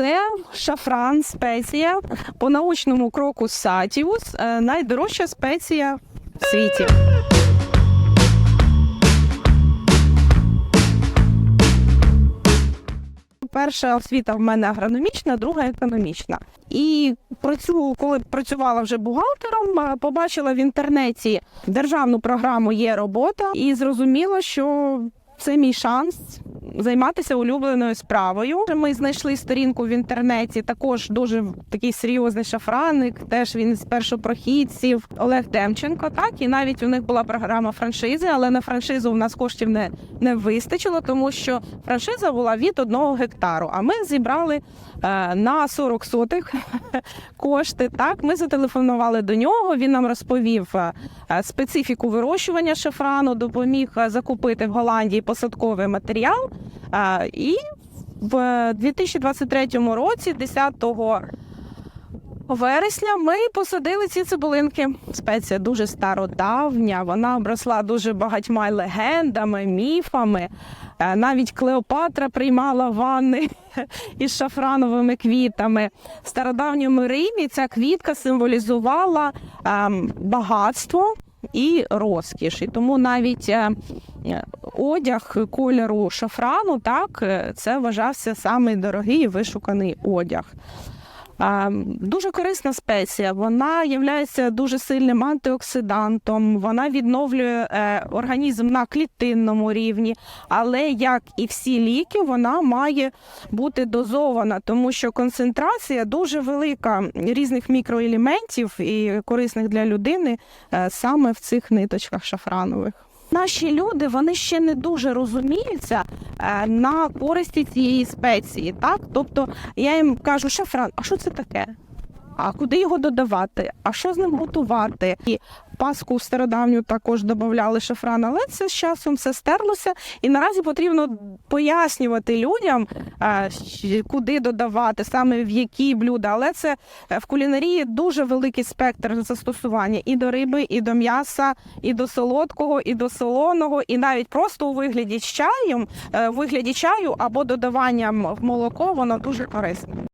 Це шафран, спеція по научному кроку сатіус, е, найдорожча спеція в світі. Перша освіта в мене агрономічна, друга економічна. І працю, коли працювала вже бухгалтером, е, побачила в інтернеті державну програму Є робота і зрозуміла, що це мій шанс займатися улюбленою справою. Ми знайшли сторінку в інтернеті. Також дуже такий серйозний шафраник. Теж він з першопрохідців Олег Демченко. Так і навіть у них була програма франшизи, але на франшизу у нас коштів не, не вистачило, тому що франшиза була від одного гектару. А ми зібрали е, на 40 сотих кошти. Так, ми зателефонували до нього. Він нам розповів е, е, специфіку вирощування шафрану, допоміг е, закупити в Голландії посадковий матеріал. І в 2023 році, 10 вересня, ми посадили ці цибулинки. Спеція дуже стародавня, вона обросла дуже багатьма легендами, міфами. Е, Навіть Клеопатра приймала ванни із шафрановими квітами. В стародавньому Римі ця квітка символізувала ем, багатство і розкіш. І тому навіть е, е, одяг кольору шафрану, так, е, це вважався самий дорогий вишуканий одяг. Дуже корисна спеція. Вона є дуже сильним антиоксидантом. Вона відновлює е, організм на клітинному рівні, але як і всі ліки, вона має бути дозована, тому що концентрація дуже велика різних мікроелементів і корисних для людини е, саме в цих ниточках шафранових. Наші люди вони ще не дуже розуміються на користі цієї спеції. Так, тобто я їм кажу, шафран, а що це таке? А куди його додавати? А що з ним готувати? І паску стародавню також додавали шафран, але це з часом все стерлося. І наразі потрібно пояснювати людям, куди додавати, саме в які блюда. Але це е, в кулінарії дуже великий спектр застосування і до риби, і до м'яса, і до солодкого, і до солоного, і навіть просто у вигляді чаєм, е, вигляді чаю або додаванням в молоко, воно дуже корисне.